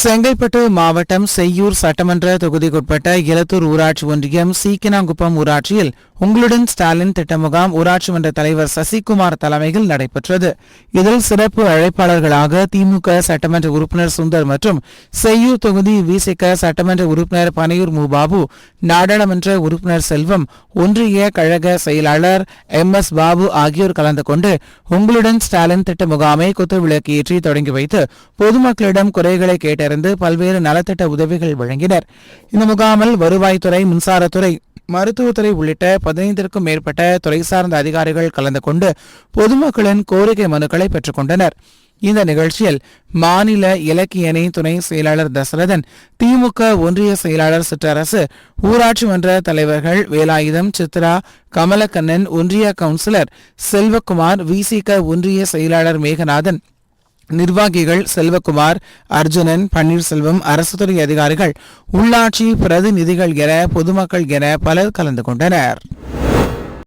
செங்கல்பட்டு மாவட்டம் செய்யூர் சட்டமன்ற தொகுதிக்குட்பட்ட இலத்தூர் ஊராட்சி ஒன்றியம் சீக்கினாங்குப்பம் ஊராட்சியில் உங்களுடன் ஸ்டாலின் திட்ட முகாம் ஊராட்சி மன்ற தலைவர் சசிகுமார் தலைமையில் நடைபெற்றது. இதில் சிறப்பு அழைப்பாளர்களாக திமுக சட்டமன்ற உறுப்பினர் சுந்தர் மற்றும் செய்யூர் தொகுதி விசிக சட்டமன்ற உறுப்பினர் பனையூர் முபாபு நாடாளுமன்ற உறுப்பினர் செல்வம் ஒன்றிய கழக செயலாளர் எம் எஸ் பாபு ஆகியோர் கலந்து கொண்டு உங்களுடன் ஸ்டாலின் திட்ட முகாமை குத்துவிளக்கு ஏற்றி தொடங்கி வைத்து பொதுமக்களிடம் குறைகளை கேட்டறிந்து பல்வேறு நலத்திட்ட உதவிகள் வழங்கினர். இந்த முகாமில் வருவாய்த்துறை மின்சாரத்துறை மருத்துவத்துறை உள்ளிட்ட பதினைந்திற்கும் மேற்பட்ட துறை சார்ந்த அதிகாரிகள் கலந்து கொண்டு பொதுமக்களின் கோரிக்கை மனுக்களை பெற்றுக்கொண்டனர் இந்த நிகழ்ச்சியில் மாநில இலக்கிய அணி துணை செயலாளர் தசரதன் திமுக ஒன்றிய செயலாளர் சிற்றரசு ஊராட்சி மன்ற தலைவர்கள் வேலாயுதம் சித்ரா கமலக்கண்ணன் ஒன்றிய கவுன்சிலர் செல்வகுமார் விசிக ஒன்றிய செயலாளர் மேகநாதன் நிர்வாகிகள் செல்வகுமார் அர்ஜுனன் பன்னீர்செல்வம் அரசுத்துறை அதிகாரிகள் உள்ளாட்சி பிரதிநிதிகள் என பொதுமக்கள் என பலர் கலந்து கொண்டனர்.